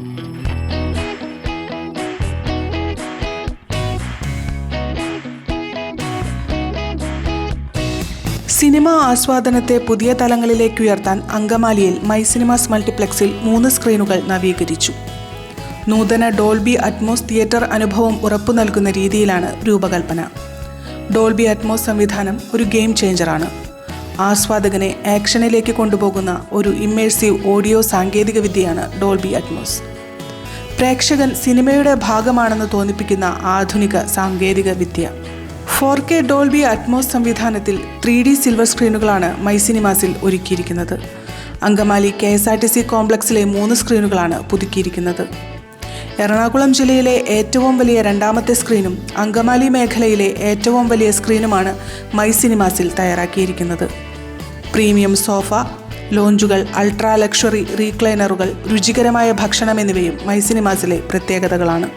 Cinema ആസ്വാദനത്തെ പുതിയ തലങ്ങളിലേക്ക് ഉയർത്താൻ അങ്കമാലിയിൽ മൈ സിനിമാസ് മൾട്ടിപ്ലക്സിൽ മൂന്ന് സ്ക്രീനുകൾ നവീകരിച്ചു. നൂതന ഡോൾബി അറ്റ്മോസ് തിയേറ്റർ അനുഭവം ഉറപ്പു നൽകുന്ന രീതിയിലാണ് രൂപകൽപ്പന. ഡോൾബി അറ്റ്മോസ് സംവിധാനം ഒരു ഗെയിം ചേഞ്ചറാണ്. ആസ്വാദകനെ ആക്ഷനിലേക്ക് കൊണ്ടുപോകുന്ന ഒരു ഇമ്മേഴ്സീവ് ഓഡിയോ സാങ്കേതികവിദ്യയാണ് ഡോൾബി അറ്റ്മോസ് പ്രേക്ഷകൻ സിനിമയുടെ ഭാഗമാണെന്ന് തോന്നിപ്പിക്കുന്ന ആധുനിക സാങ്കേതിക വിദ്യ ഫോർ കെ ഡോൾബി അറ്റ്മോസ് സംവിധാനത്തിൽ ത്രീ ഡി സിൽവർ സ്ക്രീനുകളാണ് മൈ സിനിമാസിൽ ഒരുക്കിയിരിക്കുന്നത്. Angamaly K S R T C കോംപ്ലക്സിലെ മൂന്ന് സ്ക്രീനുകളാണ് പുതുക്കിയിരിക്കുന്നത്. എറണാകുളം ജില്ലയിലെ ഏറ്റവും വലിയ രണ്ടാമത്തെ സ്ക്രീനും അങ്കമാലി മേഖലയിലെ ഏറ്റവും വലിയ സ്ക്രീനുമാണ് മൈ സിനിമാസിൽ തയ്യാറാക്കിയിരിക്കുന്നത്. പ്രീമിയം സോഫ ലോഞ്ചുകൾ അൾട്രാ ലക്ഷറി റീക്ലൈനറുകൾ രുചികരമായ ഭക്ഷണം എന്നിവയും മൈ സിനിമാസിലെ പ്രത്യേകതകളാണ്.